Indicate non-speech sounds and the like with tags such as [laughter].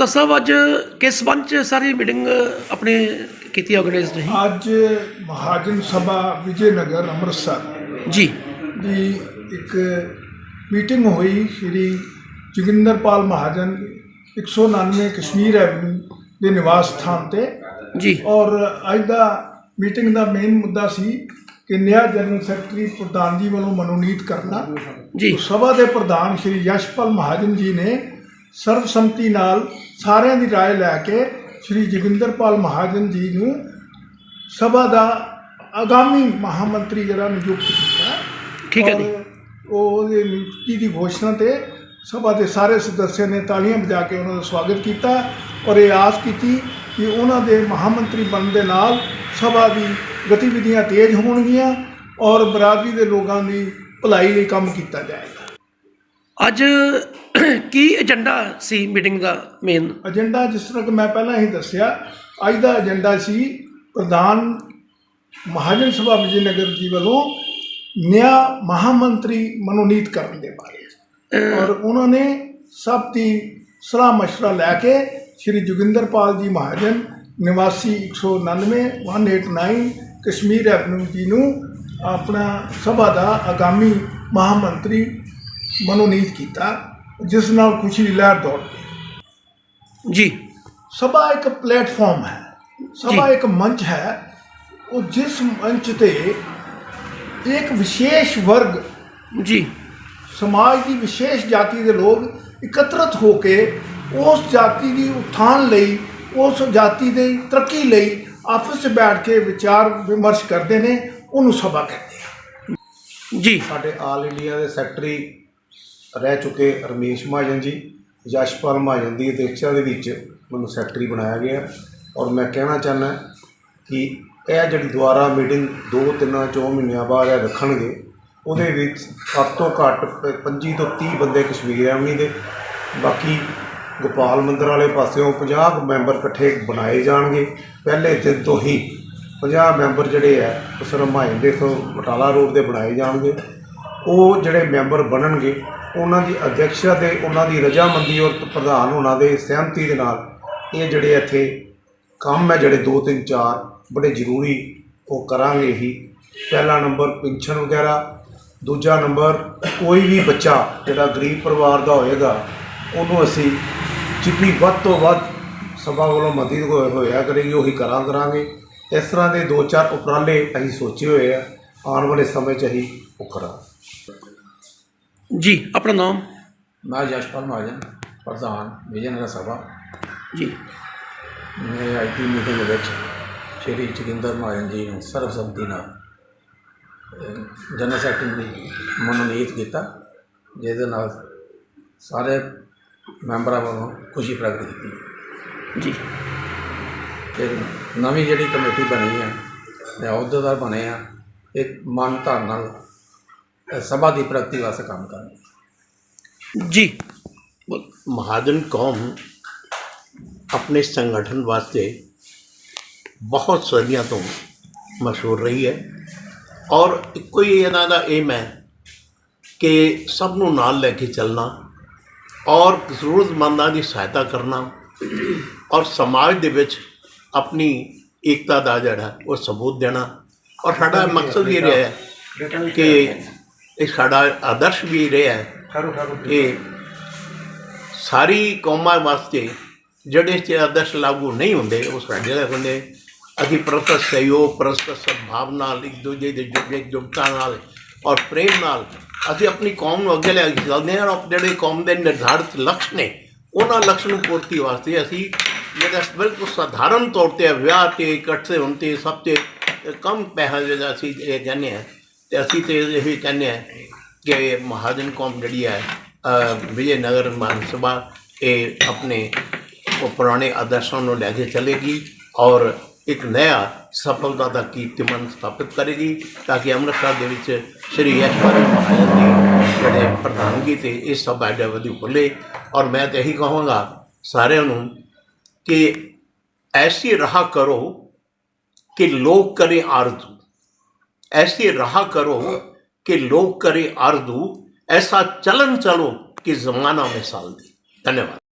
ਗੁਪਤਾ ਸਾਹਿਬ ਅੱਜ ਕਿਸ ਸੰਬੰਧ ਚ ਸਾਰੀ ਮੀਟਿੰਗ ਆਪਣੇ ਕੀਤੀ ਆਰਗੇਨਾਈਜ਼ ਤੁਸੀਂ? ਅੱਜ ਮਹਾਜਨ ਸਭਾ ਵਿਜੇ ਨਗਰ ਅੰਮ੍ਰਿਤਸਰ ਜੀ। ਦੀ ਇੱਕ ਮੀਟਿੰਗ ਹੋਈ ਸ਼੍ਰੀ ਜੋਗਿੰਦਰਪਾਲ ਮਹਾਜਨ 199 ਕਸ਼ਮੀਰ ਐਵਨਿਊ ਦੇ ਨਿਵਾਸ ਸਥਾਨ ਤੇ। ਜੀ। ਔਰ ਅੱਜ ਦਾ ਮੀਟਿੰਗ ਦਾ ਮੇਨ ਮੁੱਦਾ ਸੀ ਕਿ ਨਿਆ ਜਨਰਲ ਸੈਕਟਰੀ ਪ੍ਰਧਾਨ ਜੀ ਵੱਲੋਂ ਮਨੋਨੀਤ ਕਰਨਾ। ਜੀ। ਸਭਾ ਦੇ ਪ੍ਰਧਾਨ ਸ਼੍ਰੀ ਯਸ਼ਪਾਲ ਮਹਾਜਨ ਜੀ ਨੇ ਸਰਬਸੰਮਤੀ ਨਾਲ ਸਾਰਿਆਂ ਦੀ ਰਾਏ ਲੈ ਕੇ ਸ਼੍ਰੀ ਜੋਗਿੰਦਰਪਾਲ ਮਹਾਜਨ ਜੀ ਨੂੰ ਸਭਾ ਦਾ ਆਗਾਮੀ ਮਹਾਮੰਤਰੀ ਜਿਹੜਾ ਨਿਯੁਕਤ ਕੀਤਾ ਠੀਕ ਹੈ ਜੀ। ਉਹ ਉਹਦੀ ਨਿਯੁਕਤੀ ਦੀ ਘੋਸ਼ਣਾ ਤੇ ਸਭਾ ਦੇ ਸਾਰੇ ਸਦੱਸਿਆਂ ਨੇ ਤਾਲੀਆਂ ਵਜਾ ਕੇ ਉਹਨਾਂ ਦਾ ਸਵਾਗਤ ਕੀਤਾ ਔਰ ਇਹ ਆਸ ਕੀਤੀ ਕਿ ਉਹਨਾਂ ਦੇ ਮਹਾਮੰਤਰੀ ਬਣਨ ਦੇ ਨਾਲ ਸਭਾ ਦੀ ਗਤੀਵਿਧੀਆਂ ਤੇਜ਼ ਹੋਣਗੀਆਂ ਔਰ ਬਰਾਦਰੀ ਦੇ ਲੋਕਾਂ ਦੀ ਭਲਾਈ ਲਈ ਕੰਮ ਕੀਤਾ ਜਾਏਗਾ। ਅੱਜ [clears throat] ਕੀ ਏਜੰਡਾ ਸੀ ਮੀਟਿੰਗ ਦਾ ਮੇਨ ਏਜੰਡਾ ਜਿਸ ਤਰ੍ਹਾਂ ਕਿ ਮੈਂ ਪਹਿਲਾਂ ਹੀ ਦੱਸਿਆ ਅੱਜ ਦਾ ਏਜੰਡਾ ਸੀ ਪ੍ਰਧਾਨ ਮਹਾਜਨ ਸਭਾ ਵਿਜੇ ਨਗਰ ਜੀ ਵੱਲੋਂ ਨਿਆ ਮਹਾਮੰਤਰੀ ਮਨੋਨੀਤ ਕਰਨ ਦੇ ਬਾਰੇ। ਔਰ ਉਹਨਾਂ ਨੇ ਸਭ ਦੀ ਸਲਾਹ ਮਸ਼ਵਰਾ ਲੈ ਕੇ ਸ਼੍ਰੀ ਜੋਗਿੰਦਰਪਾਲ ਜੀ ਮਹਾਜਨ ਨਿਵਾਸੀ 199 189 ਕਸ਼ਮੀਰ ਐਵਨਿਊ ਜੀ ਨੂੰ ਆਪਣਾ ਸਭਾ ਦਾ ਆਗਾਮੀ ਮਹਾਮੰਤਰੀ ਮਨੋਨੀਤ ਕੀਤਾ ਜਿਸ ਨਾਲ ਖੁਸ਼ੀ ਦੀ ਲਹਿਰ ਦੌੜ ਗਈ। ਜੀ। ਸਭਾ ਇੱਕ ਪਲੇਟਫਾਰਮ ਹੈ। ਸਭਾ। ਇੱਕ ਮੰਚ ਹੈ। ਉਹ ਜਿਸ ਮੰਚ ਤੇ ਇੱਕ ਵਿਸ਼ੇਸ਼ ਵਰਗ ਜੀ। ਸਮਾਜ ਦੀ ਵਿਸ਼ੇਸ਼ ਜਾਤੀ ਦੇ ਲੋਕ ਇਕੱਤਰਤ ਹੋ ਕੇ ਉਸ ਜਾਤੀ ਦੀ ਉਥਾਨ ਲਈ ਉਸ ਜਾਤੀ ਦੀ ਤਰੱਕੀ ਲਈ ਆਪਸ ਵਿੱਚ ਬੈਠ ਕੇ ਵਿਚਾਰ ਵਿਮਰਸ਼ ਕਰਦੇ ਨੇ ਉਹਨੂੰ ਸਭਾ ਕਹਿੰਦੇ ਆ। ਜੀ। ਸਾਡੇ ਆਲ ਇੰਡੀਆ ਦੇ ਸੈਕਟਰੀ ਰਹਿ ਚੁੱਕੇ ਰਮੇਸ਼ ਮਹਾਜਨ ਜੀ, ਯਸ਼ਪਾਲ ਮਹਾਜਨ ਦੀ ਅਧਿਕਸ਼ਤਾ ਦੇ ਵਿੱਚ ਮੈਨੂੰ ਸੈਕਟਰੀ ਬਣਾਇਆ ਗਿਆ। ਔਰ ਮੈਂ ਕਹਿਣਾ ਚਾਹੁੰਦਾ ਕਿ ਇਹ ਜਿਹੜੀ ਦੁਆਰਾ ਮੀਟਿੰਗ 2 3 4 ਮਹੀਨਿਆਂ ਬਾਅਦ ਇਹ ਰੱਖਣਗੇ, ਉਹਦੇ ਵਿੱਚ ਘੱਟ ਤੋਂ ਘੱਟ ਪ- 25 ਤੋਂ 30 ਬੰਦੇ ਕਸ਼ਮੀਰ ਐਵਨੀ ਦੇ, ਬਾਕੀ ਗੋਪਾਲ ਮੰਦਰ ਵਾਲੇ ਪਾਸਿਓਂ 50 ਕੁ ਮੈਂਬਰ ਇਕੱਠੇ ਬਣਾਏ ਜਾਣਗੇ। ਪਹਿਲੇ ਦਿਨ ਤੋਂ ਹੀ 50 ਮੈਂਬਰ ਜਿਹੜੇ ਆ, ਉਹ ਸਿਰਫ ਦੇ ਤੋਂ ਬਟਾਲਾ ਰੋਡ ਦੇ ਬਣਾਏ ਜਾਣਗੇ। ਉਹ ਜਿਹੜੇ ਮੈਂਬਰ ਬਣਨਗੇ ਉਹਨਾਂ ਦੀ ਅਧਿਕਸ਼ਤਾ ਤੇ ਉਹਨਾਂ ਦੀ ਰਜਾਮੰਦੀ ਔਰ ਪ੍ਰਧਾਨ ਉਹਨਾਂ ਦੇ ਸਹਿਮਤੀ ਦੇ ਨਾਲ ਇਹ ਜਿਹੜੇ ਇੱਥੇ ਕੰਮ ਹੈ, ਜਿਹੜੇ 2 3 4 ਬੜੇ ਜ਼ਰੂਰੀ ਉਹ ਕਰਾਂਗੇ ਹੀ। ਪਹਿਲਾ ਨੰਬਰ ਪੈਨਸ਼ਨ ਵਗੈਰਾ, ਦੂਜਾ ਨੰਬਰ ਕੋਈ ਵੀ ਬੱਚਾ ਜਿਹੜਾ ਗਰੀਬ ਪਰਿਵਾਰ ਦਾ ਹੋਏਗਾ, ਉਹਨੂੰ ਅਸੀਂ ਜਿੰਨੀ ਵੱਧ ਤੋਂ ਵੱਧ ਸਭਾ ਵੱਲੋਂ ਮਦਦ ਹੋਇਆ ਕਰੇਗੀ, ਉਹੀ ਕਰਾਂ, ਕਰਾਂਗੇ। ਇਸ ਤਰ੍ਹਾਂ ਦੇ ਦੋ ਚਾਰ ਉਪਰਾਲੇ ਅਸੀਂ ਸੋਚੇ ਹੋਏ ਆ, ਆਉਣ ਵਾਲੇ ਸਮੇਂ 'ਚ ਅਸੀਂ ਉਹ ਕਰਾਂਗੇ। ਜੀ ਆਪਣਾ ਨਾਮ? ਮੈਂ ਯਸ਼ਪਾਲ ਮਹਾਜਨ ਪ੍ਰਧਾਨ ਵਿਜੇਨਗਰ ਸਭਾ। ਜੀ। ਮੈਂ ਆਈਟੀ ਮੀਟਿੰਗ ਦੇ ਵਿੱਚ ਸ਼੍ਰੀ ਜੋਗਿੰਦਰ ਮਹਾਜਨ ਜੀ ਨੂੰ ਸਰਬਸੰਮਤੀ ਨਾਲ ਅਹ, ਜਨਰਲ ਸੈਕਟਰੀ ਦੀ ਮਨੋਨੀਤ ਕੀਤਾ ਜਿਹਦੇ ਨਾਲ ਸਾਰੇ ਮੈਂਬਰਾਂ ਵੱਲੋਂ ਖੁਸ਼ੀ ਪ੍ਰਗਟ ਕੀਤੀ। ਜੀ। ਤੇ ਨਵੀਂ ਜਿਹੜੀ ਕਮੇਟੀ ਬਣੀ ਹੈ ਤੇ ਅਹੁਦੇਦਾਰ ਬਣੇ ਆ ਇੱਕ ਮਨ ਧਨ ਨਾਲ ਸਭਾ ਦੀ ਪ੍ਰਗਤੀ ਵਾਸਤੇ ਕੰਮ ਕਰਨਾ ਜੀ। ਮਹਾਜਨ ਕੌਮ ਆਪਣੇ ਸੰਗਠਨ ਵਾਸਤੇ ਬਹੁਤ ਸਦੀਆਂ ਤੋਂ ਮਸ਼ਹੂਰ ਰਹੀ ਹੈ। ਔਰ ਇੱਕੋ ਹੀ ਇਹਨਾਂ ਦਾ ਏਮ ਹੈ ਕਿ ਸਭ ਨੂੰ ਨਾਲ ਲੈ ਕੇ ਚੱਲਣਾ ਔਰ ਜ਼ਰੂਰਤਮੰਦਾਂ ਦੀ ਸਹਾਇਤਾ ਕਰਨਾ ਔਰ ਸਮਾਜ ਦੇ ਵਿੱਚ ਆਪਣੀ ਏਕਤਾ ਦਾ ਜਿਹੜਾ ਉਹ ਸਬੂਤ ਦੇਣਾ। ਔਰ ਸਾਡਾ ਮਕਸਦ ਇਹ ਰਿਹਾ ਹੈ ਕਿ ਇਹ ਸਾਡਾ ਆਦਰਸ਼ ਵੀ ਰਿਹਾ ਹੈ। ਕਿ ਸਾਰੀ ਕੌਮਾਂ ਵਾਸਤੇ ਜਿਹੜੇ ਚ ਆਦਰਸ਼ ਲਾਗੂ ਨਹੀਂ ਹੁੰਦੇ ਉਹ ਸਾਡੇ ਲਈ ਹੁੰਦੇ। ਅਸੀਂ ਪਰਸਪਰ ਸਹਿਯੋਗ ਪਰਸਪਰ ਸਦਭਾਵ ਨਾਲ ਇੱਕ ਦੂਜੇ ਦੇ ਜੁਗਤਾ ਨਾਲ ਔਰ ਪ੍ਰੇਮ ਨਾਲ ਅਸੀਂ ਆਪਣੀ ਕੌਮ ਨੂੰ ਅੱਗੇ ਲੈ ਕੇ ਚੱਲਦੇ ਹਾਂ ਔਰ ਜਿਹੜੇ ਕੌਮ ਦੇ ਨਿਰਧਾਰਿਤ ਲਕਸ਼ ਨੇ ਉਹਨਾਂ ਲਕਸ਼ ਨੂੰ ਪੂਰਤੀ ਵਾਸਤੇ ਅਸੀਂ ਜਿਹੜਾ ਬਿਲਕੁਲ ਸਧਾਰਨ ਤੌਰ ਤੇ ਵਿਆਹ ਤੇ ਇਕੱਠੇ ਤੇ ਸਭ ਤੇ ਕਮ ਪੈਸਾ ਜਿਹੜਾ ਅਸੀਂ ਇਹ ਕਹਿੰਦੇ ਹਾਂ ਤੇ ਅਸੀਂ ਤੇ ਇਹ ਕਹਿੰਦੇ ਆ ਕਿ ਮਹਾਜਨ ਕੌਮ ਜਿਹੜੀ ਹੈ ਵਿਜੇ ਨਗਰ ਮਾਨ ਸਭਾ ਇਹ ਆਪਣੇ ਉਹ ਪੁਰਾਣੇ ਆਦਰਸ਼ਾਂ ਨੂੰ ਲੈ ਕੇ ਚੱਲੇਗੀ ਔਰ ਇੱਕ ਨਇਆ ਸਫਲਤਾ ਦਾ ਕੀਰਤੀਮਨ ਸਥਾਪਿਤ ਕਰੇਗੀ ਤਾਂ ਕਿ ਅੰਮ੍ਰਿਤਸਰ ਦੇ ਵਿੱਚ ਸ਼੍ਰੀ ਅਸ਼ਵਰ ਮਹਾਜਨ ਦੀ ਜਿਹੜੇ ਪ੍ਰਧਾਨਗੀ ਤੇ ਇਹ ਸਭ ਆਡਾ ਵਧੀ ਭੁੱਲੇ ਔਰ ਮੈਂ ਤੇ ਇਹੀ ਕਹਾਂਗਾ ਸਾਰਿਆਂ ਨੂੰ ਕਿ ਐਸੀ ਰਹਾ ਕਰੋ ਕਿ ਲੋਕ ਕਰੇ ਆਰਜ਼ੂ। ऐसी राह करो कि लोग करें आरजू ऐसा चलन चलो कि जमाना मिसाल दे धन्यवाद